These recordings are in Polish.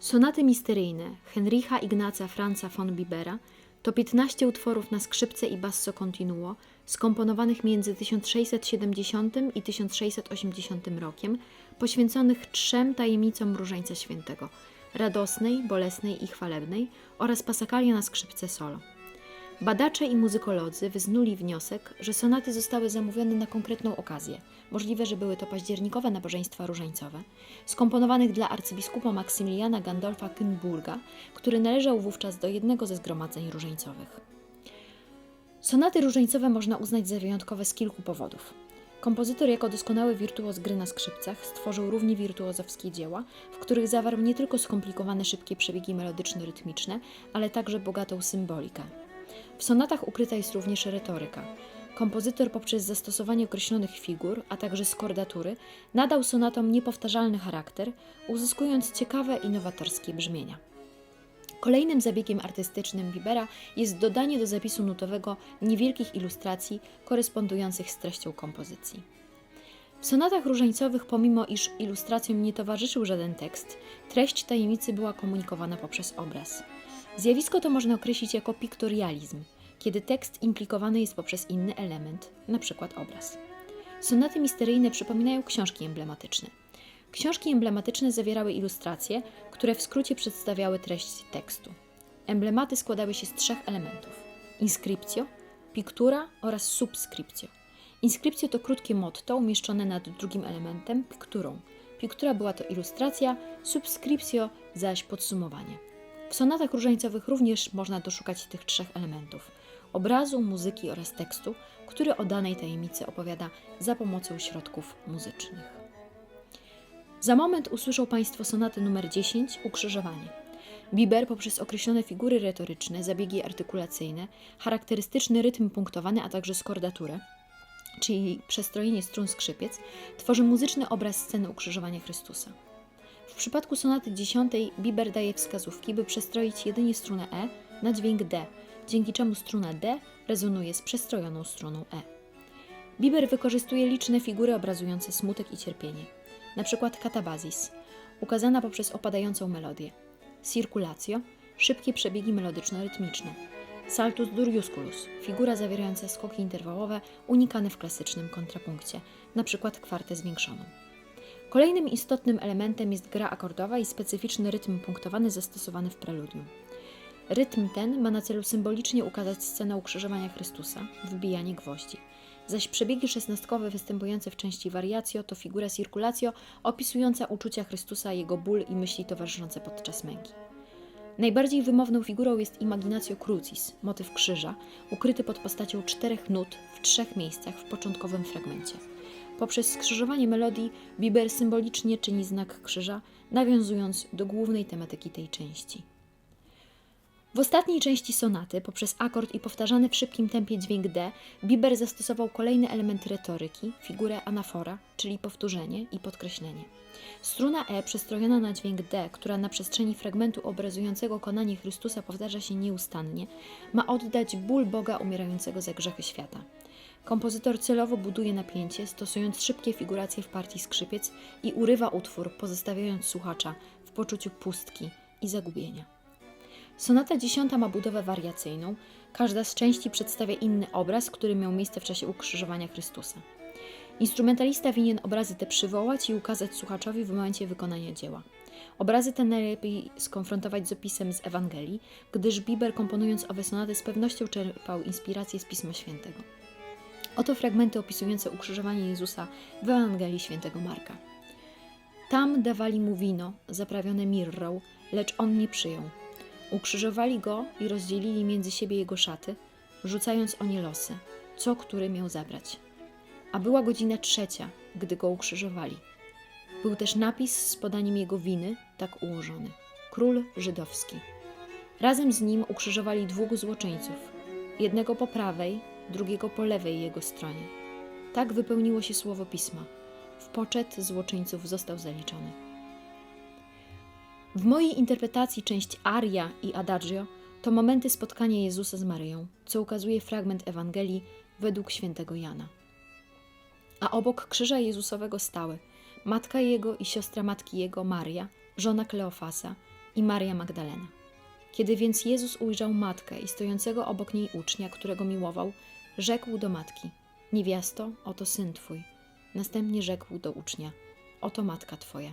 Sonaty misteryjne Henricha Ignaca Franza von Bibera to 15 utworów na skrzypce i basso continuo, skomponowanych między 1670 i 1680 rokiem, poświęconych trzem tajemnicom Różańca Świętego radosnej, bolesnej i chwalebnej oraz pasakalia na skrzypce solo. Badacze i muzykolodzy wyznuli wniosek, że sonaty zostały zamówione na konkretną okazję. Możliwe, że były to październikowe nabożeństwa różańcowe, skomponowanych dla arcybiskupa Maksymiliana Gandolfa Kynburga, który należał wówczas do jednego ze zgromadzeń różańcowych. Sonaty różańcowe można uznać za wyjątkowe z kilku powodów. Kompozytor jako doskonały wirtuoz gry na skrzypcach stworzył równie wirtuozowskie dzieła, w których zawarł nie tylko skomplikowane szybkie przebiegi melodyczno-rytmiczne, ale także bogatą symbolikę. W sonatach ukryta jest również retoryka. Kompozytor poprzez zastosowanie określonych figur, a także skordatury, nadał sonatom niepowtarzalny charakter, uzyskując ciekawe i nowatorskie brzmienia. Kolejnym zabiegiem artystycznym Bibera jest dodanie do zapisu nutowego niewielkich ilustracji korespondujących z treścią kompozycji. W sonatach różańcowych, pomimo iż ilustracjom nie towarzyszył żaden tekst, treść tajemnicy była komunikowana poprzez obraz. Zjawisko to można określić jako piktorializm, kiedy tekst implikowany jest poprzez inny element, np. obraz. Sonaty misteryjne przypominają książki emblematyczne. Książki emblematyczne zawierały ilustracje, które w skrócie przedstawiały treść tekstu. Emblematy składały się z trzech elementów: inskrypcjo, piktura oraz subskrypcjo. Inskrypcjo to krótkie motto umieszczone nad drugim elementem, pikturą. Piktura była to ilustracja, subskrypcjo zaś podsumowanie. W sonatach różańcowych również można doszukać tych trzech elementów: obrazu, muzyki oraz tekstu, który o danej tajemnicy opowiada za pomocą środków muzycznych. Za moment usłyszą Państwo sonatę numer 10 Ukrzyżowanie. Biber poprzez określone figury retoryczne, zabiegi artykulacyjne, charakterystyczny rytm punktowany, a także skordaturę, czyli przestrojenie strun skrzypiec, tworzy muzyczny obraz sceny ukrzyżowania Chrystusa. Przypadku sonaty 10 Biber daje wskazówki, by przestroić jedynie strunę E na dźwięk D, dzięki czemu struna D rezonuje z przestrojoną struną E. Biber wykorzystuje liczne figury obrazujące smutek i cierpienie, przykład katabazis, ukazana poprzez opadającą melodię, circulatio, szybkie przebiegi melodyczno-rytmiczne, saltus duriusculus, figura zawierająca skoki interwałowe unikane w klasycznym kontrapunkcie, przykład kwartę zwiększoną. Kolejnym istotnym elementem jest gra akordowa i specyficzny rytm punktowany zastosowany w preludium. Rytm ten ma na celu symbolicznie ukazać scenę ukrzyżowania Chrystusa, wbijanie gwoździ. Zaś przebiegi szesnastkowe występujące w części variatio to figura circulatio opisująca uczucia Chrystusa, jego ból i myśli towarzyszące podczas męki. Najbardziej wymowną figurą jest imaginatio crucis, motyw krzyża, ukryty pod postacią czterech nut w trzech miejscach w początkowym fragmencie. Poprzez skrzyżowanie melodii Biber symbolicznie czyni znak krzyża, nawiązując do głównej tematyki tej części. W ostatniej części sonaty, poprzez akord i powtarzany w szybkim tempie dźwięk D, Biber zastosował kolejny element retoryki, figurę anafora, czyli powtórzenie i podkreślenie. Struna E przestrojona na dźwięk D, która na przestrzeni fragmentu obrazującego konanie Chrystusa powtarza się nieustannie, ma oddać ból Boga umierającego za grzechy świata. Kompozytor celowo buduje napięcie, stosując szybkie figuracje w partii skrzypiec i urywa utwór, pozostawiając słuchacza w poczuciu pustki i zagubienia. Sonata dziesiąta ma budowę wariacyjną. Każda z części przedstawia inny obraz, który miał miejsce w czasie ukrzyżowania Chrystusa. Instrumentalista winien obrazy te przywołać i ukazać słuchaczowi w momencie wykonania dzieła. Obrazy te najlepiej skonfrontować z opisem z Ewangelii, gdyż Biber komponując owe sonaty z pewnością czerpał inspirację z Pisma Świętego. Oto fragmenty opisujące ukrzyżowanie Jezusa w Ewangelii Świętego Marka. Tam dawali mu wino, zaprawione mirrą, lecz on nie przyjął. Ukrzyżowali go i rozdzielili między siebie jego szaty, rzucając o nie losy, co który miał zabrać. A była godzina trzecia, gdy go ukrzyżowali. Był też napis z podaniem jego winy, tak ułożony: Król Żydowski. Razem z nim ukrzyżowali dwóch złoczyńców, jednego po prawej, drugiego po lewej jego stronie. Tak wypełniło się słowo pisma. W poczet złoczyńców został zaliczony. W mojej interpretacji część aria i adagio to momenty spotkania Jezusa z Maryją, co ukazuje fragment Ewangelii według świętego Jana. A obok krzyża Jezusowego stały matka jego i siostra matki jego, Maria, żona Kleofasa, i Maria Magdalena. Kiedy więc Jezus ujrzał matkę i stojącego obok niej ucznia, którego miłował, rzekł do matki: Niewiasto, oto syn twój. Następnie rzekł do ucznia: Oto matka twoja.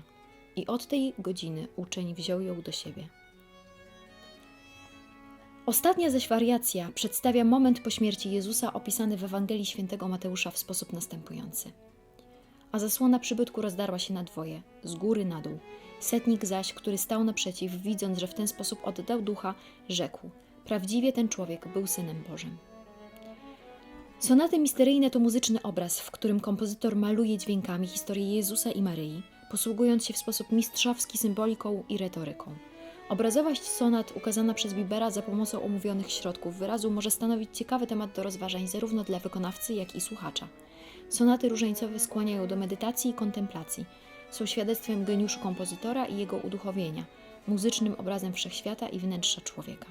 I od tej godziny uczeń wziął ją do siebie. Ostatnia zaś wariacja przedstawia moment po śmierci Jezusa opisany w Ewangelii Świętego Mateusza w sposób następujący. A zasłona przybytku rozdarła się na dwoje, z góry na dół. Setnik zaś, który stał naprzeciw, widząc, że w ten sposób oddał ducha, rzekł: Prawdziwie ten człowiek był synem Bożym. Sonaty misteryjne to muzyczny obraz, w którym kompozytor maluje dźwiękami historię Jezusa i Maryi, posługując się w sposób mistrzowski symboliką i retoryką. Obrazowość sonat ukazana przez Bibera za pomocą omówionych środków wyrazu może stanowić ciekawy temat do rozważań zarówno dla wykonawcy, jak i słuchacza. Sonaty różańcowe skłaniają do medytacji i kontemplacji. Są świadectwem geniuszu kompozytora i jego uduchowienia, muzycznym obrazem wszechświata i wnętrza człowieka.